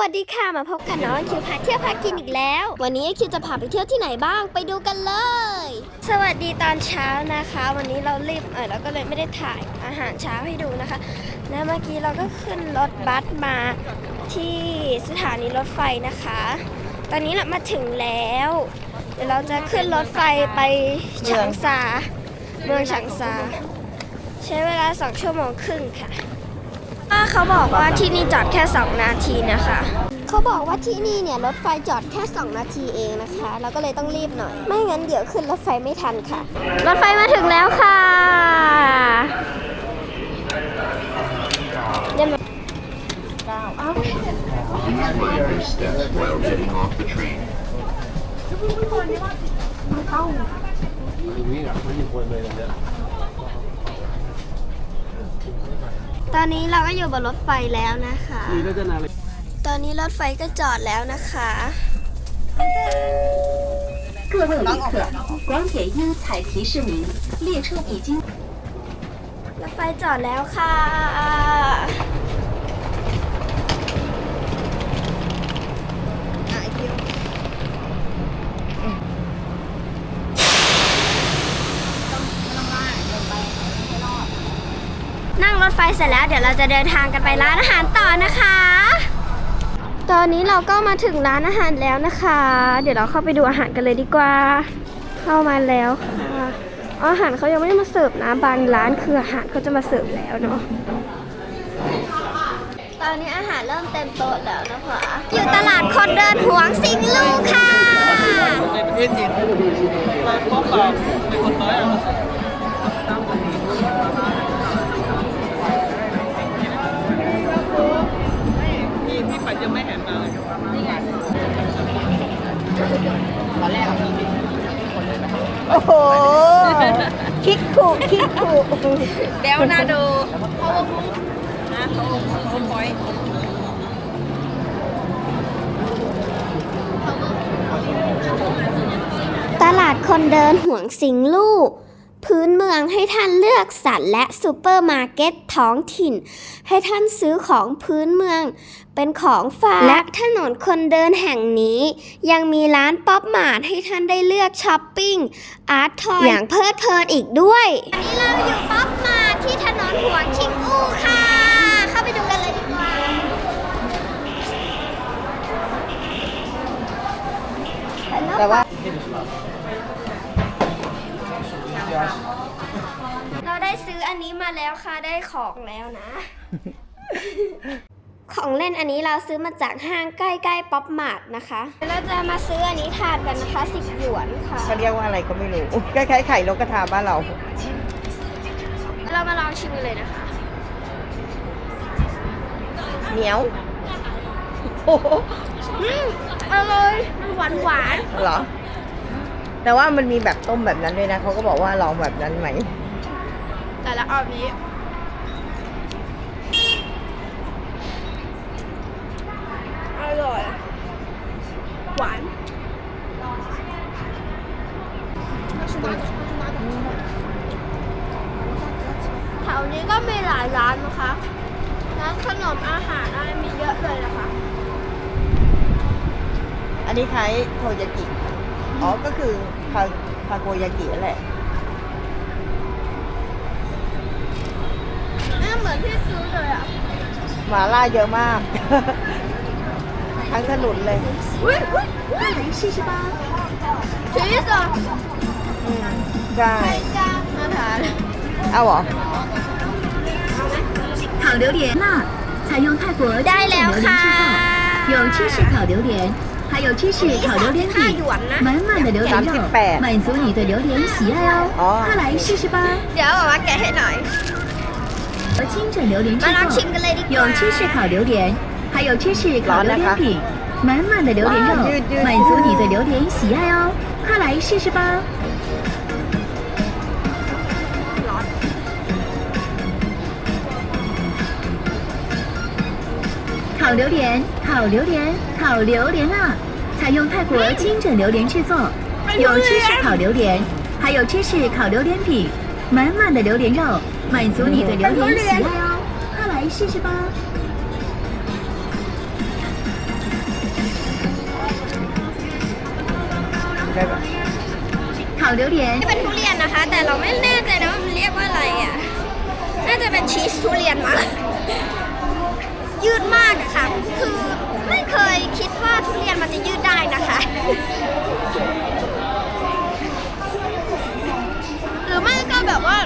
วัสดีค่ะมาพบกับน้องคิวพาเที่ยวพากินอีกแล้ว วันนี้คิวจะพาไปเที่ยวที่ไหนบ้างไปดูกันเลย สวัสดีตอนเช้านะคะ วันนี้เรารีบเออเราก็เลยไม่ได้ถ่ายอาหารเช้าให้ดูนะคะแล้วเมื่อกี้เราก็ขึ้นรถบัสมาที่สถานีรถไฟนะคะ ตอนนี้เรามาถึงแล้ว เดี๋ยวเราจะขึ้นรถไฟไปฉางซาเมืองฉางซา ใช้เวลาสองชั่วโมงครึ่งค่ะ เขาบอกว่าที่นี่จอดแค่ 2 นาทีนะคะ เขาบอกว่าที่นี่เนี่ยรถไฟจอดแค่ 2 นาทีเองนะคะ เราก็เลยต้องรีบหน่อย ไม่งั้นเดี๋ยวขึ้นรถไฟไม่ทันค่ะ รถไฟมาถึงแล้วค่ะเดี๋ยวมา Every step while getting off the train. ตอนนี้เราก็อยู่บนรถไฟแล้วนะคะ ตอนนี้รถไฟก็จอดแล้วนะคะ 各位旅客，广铁一彩提示您，列车已经 รถไฟจอดแล้วค่ะ รถไฟเสร็จแล้ว เดี๋ยวเราจะเดินทางกันไปร้านอาหารต่อนะคะ ตอนนี้เราก็มาถึงร้านอาหารแล้วนะคะ เดี๋ยวเราเข้าไปดูอาหารกันเลยดีกว่า เข้ามาแล้วค่ะอาหารเขายังไม่ได้มาเสิร์ฟนะบางร้านคืออาหารเขาจะมาเสิร์ฟแล้วเนาะตอนนี้อาหารเริ่มเต็มโต๊ะแล้วนะคะอยู่ตลาดคนเดินหวงสิงลูกค่ะในประเทศจีนเราพบกับเป็นคนน้อยอะ ยังไม่เห็นเลยนี่ไงตอนแรกมีคนเลยโอ้โหคิกคุคิกคุเบลน่าดูเขานะเขาเขาพอยตลาดคนเดินห่วงสิงลูก พื้นเมืองให้ท่านเลือกสรรและซูเปอร์มาร์เก็ตท้องถิ่น ให้ท่านซื้อของพื้นเมือง เป็นของฝากและถนนคนเดินแห่งนี้ ยังมีร้านป๊อปมาร์ทให้ท่านได้เลือกช้อปปิ้ง อาร์ตทอย อย่างเพลิดเพลินอีกด้วยอันนี้เราอยู่ป๊อปมาร์ทที่ถนนหวงชิงอูค่ะ เข้าไปดูกันเลยดีกว่า แต่ว่า เราได้ซื้ออันนี้มาแล้วค่ะ ได้ของแล้วนะ ของเล่นอันนี้เราซื้อมาจากห้างใกล้ๆป๊อปมาร์ทนะคะเดี๋ยวเราจะมาซื้ออันนี้ทานกันนะคะสิบหยวนค่ะ เขาเรียกว่าอะไรก็ไม่รู้คล้ายๆไข่นกกระทาบ้านเรา เรามาลองชิมกันเลยนะคะ เหนียวโอ้โหอืมอร่อยหวานหวานเหรอ แต่ว่ามันมีแบบต้มแบบนั้นด้วยนะเขาก็บอกว่าลองแบบนั้นไหมๆแต่ละอันนี้ อร่อย หวานแถวนี้ก็มีหลายร้านนะคะ ร้านขนมอาหารอะไรมีเยอะเลยนะคะ อันนี้คล้ายโทยากิ อ๋อ ก็คือคาคาโกยากินั่นแหละ น่าเหมือนที่ซื้อเลยอ่ะ หมาล่าเยอะมาก ทั้งถนนเลย อุ้ยอุ้ยอุ้ยชีสบ้าชีสอ่ะ อืมใช่ จ้ามาทาน เอาเหรอ 烤榴莲辣，采用泰国 ได้ 经典 แล้ว 榴莲 ค่ะ 制造，有芝士烤榴莲， 还有芝士烤榴莲 ห้าหย 饼， วนนะ 满满的榴莲肉， 38满足你对榴莲喜爱哦哦。快来试试吧！ เดี๋ยวบอกว่าแกะให้หน่อย 而清蒸榴莲制 มาลองชิม 作， กันเลยดีก 有 ว่า 芝士烤榴莲，还有芝士烤榴莲饼，满满的榴莲肉哇对对，满足你对榴莲喜爱哦。快来试试吧！ 烤榴莲烤榴莲烤榴莲啦采用泰国精准榴莲制作有芝士烤榴莲还有芝士烤榴莲饼满满的榴莲肉满足你的榴莲喜爱哦快来试试吧烤榴莲那咱们吃熟练了 ยืดมากอะค่ะ คือไม่เคยคิดว่าทุเรียนมันจะยืดได้นะคะ หรือไม่ก็แบบว่า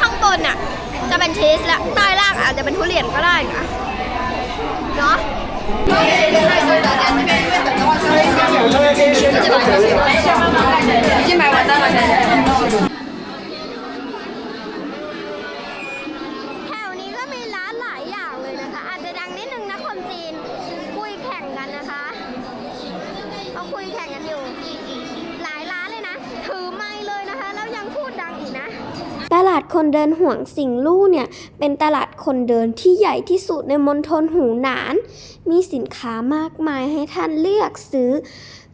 ข้างบนอะจะเป็นชีสและใต้ล่างอาจจะเป็นทุเรียนก็ได้นะเนาะแถ ดคนเดินห่วงสิงลู่เนี่ย เป็นตลาดคนเดินที่ใหญ่ที่สุดในมณฑลหูหนาน มีสินค้ามากมายให้ท่านเลือกซื้อ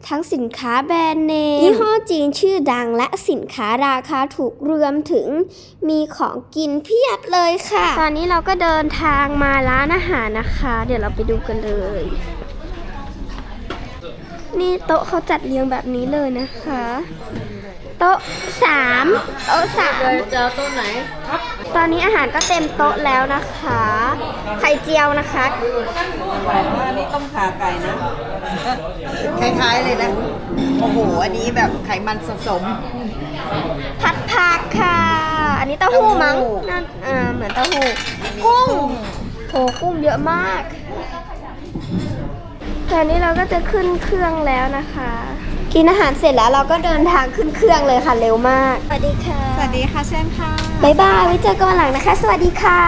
ทั้งสินค้าแบรนด์เนมยี่ห้อจีนชื่อดังและสินค้าราคาถูกรวมถึงมีของกินเพียบเลยค่ะ ตอนนี้เราก็เดินทางมาร้านอาหารนะคะ เดี๋ยวเราไปดูกันเลย นี่โต๊ะเขาจัดเรียงแบบนี้เลยนะคะ โต๊ะสามโต๊ะสามจะเอาต้นไหน ตอนนี้อาหารก็เต็มโต๊ะแล้วนะคะ ไข่เจียวนะคะว่านี่ต้มขาไก่นะ คล้ายๆเลยนะ โอ้โห อันนี้แบบไขมันสะสม ผัดผักค่ะ อันนี้เต้าหู้มั้งเต้าหู้นั่นเออเหมือนเต้าหู้ กุ้งโหกุ้งเยอะมากตอนนี้เราก็จะขึ้นเครื่องแล้วนะคะ กินอาหารเสร็จแล้วเราก็เดินทางขึ้นเครื่องเลยค่ะเร็วมาก สวัสดีค่ะ สวัสดีค่ะเช่นค่ะ บ๊ายบาย ไว้เจอกันวันหลังนะคะ สวัสดีค่ะ